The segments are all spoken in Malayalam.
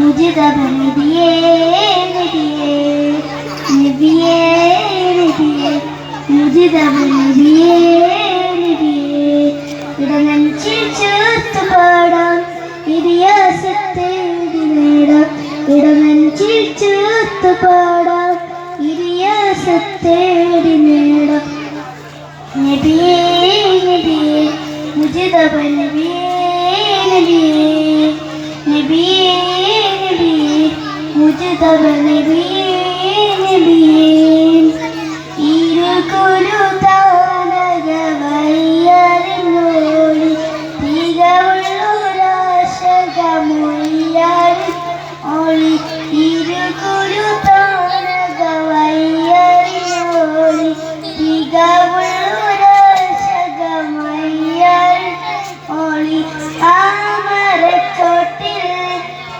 മുജിതബ നബിയേ നബിയേ നബിയേ നബിയേ മുജിതബ നബിയേ നബിയേ ഇടനെഞ്ചിൽ ചേർത്ത് പാടാം ഇരിയാസത്തെ നേടാം. ഇടനെഞ്ചിൽ ചേർത്ത് പാടാം ഇരിയാസത്തെ നേടാം. നബിയേ നബിയേ മുജിതബ നബിയേ നബിയേ നബിയേ നബിയേ മുജിതബ നബിയേ നബിയേ ഇരുകുരു താനക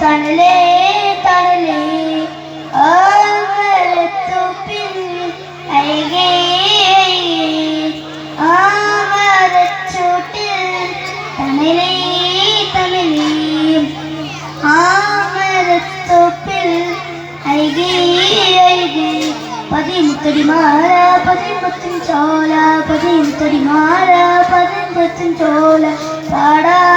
തണലേ തണലേ. ആമരത്തോപ്പിൽ അഴകേ ആമരച്ചോട്ടിൽ തണലേ തണലേ. ആമരത്തോപ്പിൽ അഴകേ അഴകേ പതിമുത്തടി മാല പതിമ്പത്തിൻ ചോല പതിമുത്തടി മാല പതിമ്പത്തിൻ ചോല. പാടാം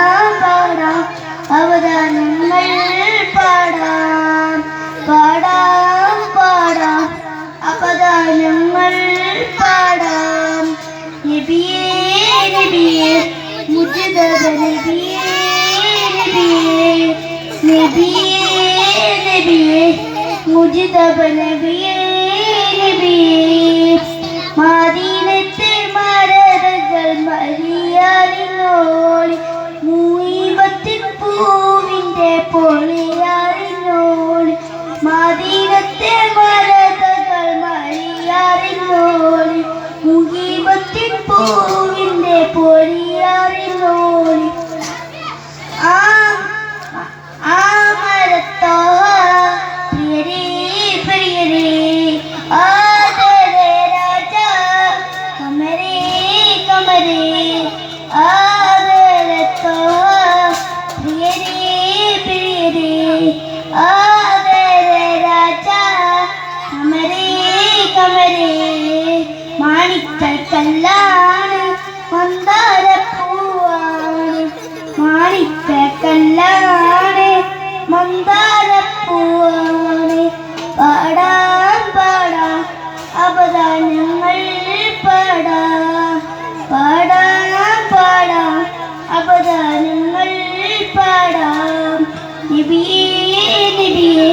മുജിദബ നബിയേ നബിയേ നബിയേ നബിയേ മുജിദബ നബിയേ നബിയേ മാദീനത്തെ മരതകൾ മരിയാറിനോളി മൂയിബത്തിൻ പൂവിന്റെ പൊളിയാറിനോളി മാദീനത്തെ മരതകൾ മരിയാറിനോളി മുഹീബത്തിൻ പൂവിന്റെ കമരേ മാണിക്കൽക്കല്ലാണ് മന്ദാരപ്പൂവാണ് മാണിക്കല്ലാണ് മന്ദാരപ്പൂവാണ് പാടാം പാടാം അപദാനങ്ങൾ പാടാ. പാടാം പാടാം അപദാനങ്ങൾ പാടാം. നിബിയേ നിബിയേ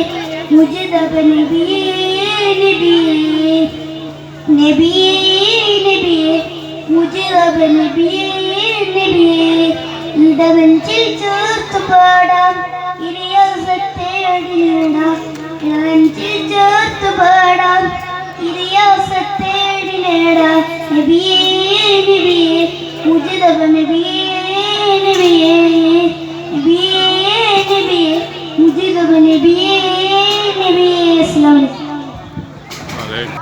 മുജിദബ നബിയേ. നബിയേ നബിയേ നബിയേ മുജെ അബ നബിയേ നബിയേ. ഇടവഞ്ചിൽ ചേർത്ത് പാടാം ഇരിയാസത്തെ അടിനേടാം ഇടവഞ്ചിൽ ചേർത്ത് പാടാം ഇരിയാസത്തെ അടിനേടാം നബിയേ നബിയേ മുജെ നബിയേ നബിയേ. നബിയേ നബിയേ മുജെ നബിയേ നബിയേ. അസ്സലാമു